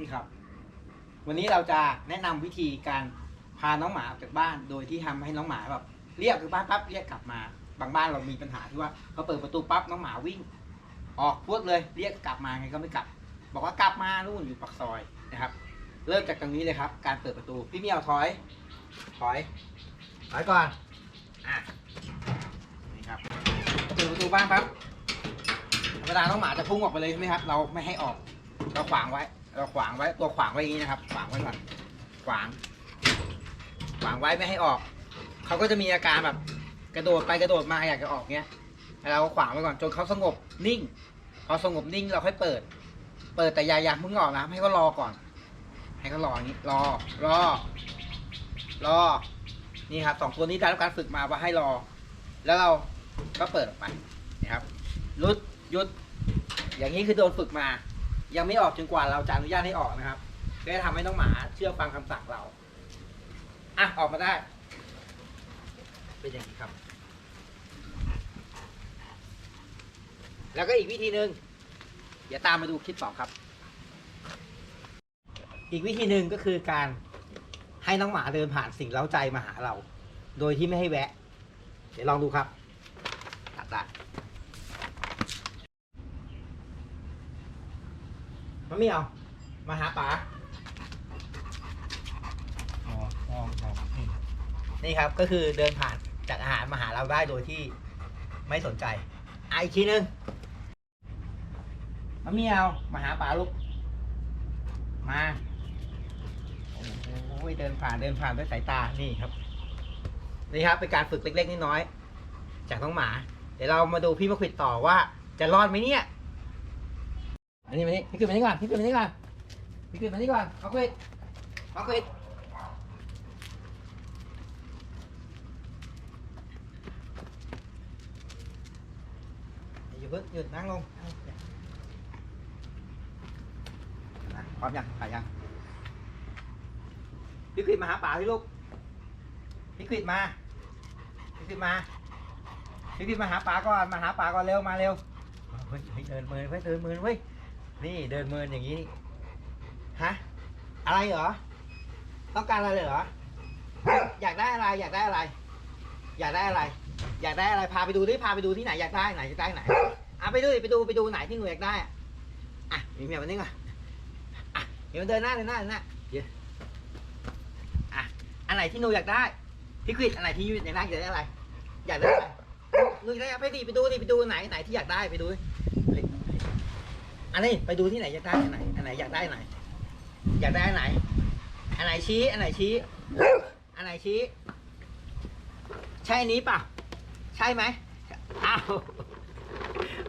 นี่ครับ วันนี้เราจะแนะนำวิธีการพาน้องหมาออกจากบ้าน โดยที่ทำให้น้องหมาแบบเรียกคือบ้านปั๊บเรียกกลับมา บางบ้านเรามีปัญหาที่ว่าเขาเปิดประตูปั๊บน้องหมาวิ่ง ออกพวดเลยเรียกกลับมาไงก็ไม่กลับ บอกว่ากลับมานู่นอยู่ปากซอยนะครับ เริ่มจากตรงนี้เลยครับ การเปิดประตูพี่เมียวถอย ถอยถอยก่อนอะนี่ครับเปิดประตูบ้านปั๊บธรรมดาน้องหมาจะพุ่งออกไปเลยใช่ไหมครับ เราไม่ให้ออกเราขวางไว้ เราขวางไว้ตัวขวางไว้อย่างนี้นะครับ ขวางไว้ก่อนขวาง ขวางไว้ไม่ให้ออก เขาก็จะมีอาการแบบ กระโดดไปกระโดดมาอยากจะออกเงี้ยเราขวางไว้ก่อนจนเขาสงบนิ่งพอสงบนิ่งเราค่อยเปิด เปิดแต่ยาอยาเพิ่งออกนะให้เขารอก่อน ให้เขารออย่างนี้รอรอ รอ นี่ครับสองตัวนี้ได้รับการฝึกมาว่าให้รอ แล้วเราก็เปิดออกไปนะครับหยุดหยุด อย่างนี้คือโดนฝึกมา ยังไม่ออกจนกว่าเราจะอนุญาตให้ออกนะครับก็จะทำให้น้องหมาเชื่อฟังคำสั่งเรา อะ ออกมาได้ เป็นอย่างนี้ครับ แล้วก็อีกวิธีหนึ่งเดี๋ยวตามมาดูคลิปต่อครับ อีกวิธีหนึ่งก็คือการให้น้องหมาเดินผ่านสิ่งเล้าใจมาหาเรา โดยที่ไม่ให้แวะ เดี๋ยวลองดูครับตัดได้ มะเมียวมาหาป๋าอ๋ออ๋ออ๋อนี่นี่ครับก็คือเดินผ่านจากอาหารมาหาเราได้โดยที่ไม่สนใจอะอีกทีหนึงมะเมียวมาหาป๋าลูกมาโอ้ยเดินผ่านเดินผ่านด้วยสายตานี่ครับ นี่ครับเป็นการฝึกเล็กๆน้อยๆจากน้องหมา เดี๋ยวเรามาดูพี่มะขวิดต่อว่าจะรอดไหมเนี่ย อันนี้มานี่พี่ขึ้นมานี่ก่อนพี่ขึ้นมานี่ก่อนพี่ขึ้นมานี่ก่อนมะขวิดมะขวิดอย่าเพิ่งหยุดนั่งลงนั่งลงนะพร้อมยังถ่ายยังพี่ควิดมาหาป๋าพี่ลูกพี่ควิดมาพี่ควิดมาพี่ควิดมาหาป๋าก่อนมาหาป๋าก่อนเร็วมาเร็วเฮ้ยเดินมินเฮ้ยเดินมินเว้ย นี่เดินเมินอย่างนี้ ฮะ อะไรเหรอ ต้องการอะไรเหรอ อยากได้อะไร อยากได้อะไร อยากได้อะไร อยากได้อะไร พาไปดูดิพาไปดูที่ไหน อยากได้ไหนอยากได้ไหนอะไปดูไปดูไปดูไหนที่หนูอยากได้ อะมีเมียมันนี่ก่อนอะเดี๋ยวมันเดินหน้าเดินหน้าเดินหน้าเดี๋ยวอะอันไหนที่หนูอยากได้พี่ควิดอันไหนที่ยูอยากได้อยากได้อะไร อยากได้อะไรหนูอยากได้ไปดิไปดูดิไปดูไหนไหนที่อยากได้ไปดู อันนี้ไปดูที่ไหนอยากได้อันไหนอันไหนอยากได้อันไหน อยากได้อันไหน อันไหนชี้ อันไหนชี้ อันไหนชี้ ใช่อันนี้ป่ะ ใช่ไหมอ้าว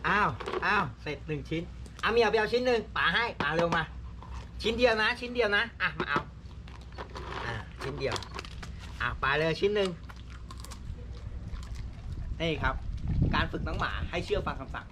อ้าวอ้าวเสร็จหนึ่งชิ้นเอาเมียไปเอาชิ้นหนึ่งป๋าให้ป๋าเร็วมา ชิ้นเดียวนะ ชิ้นเดียวนะอะมาเอาอ่าชิ้นเดียวอ่าปลาเลยชิ้นหนึ่งนี่ครับ การฝึกน้องหมาให้เชื่อฟังคำสั่ง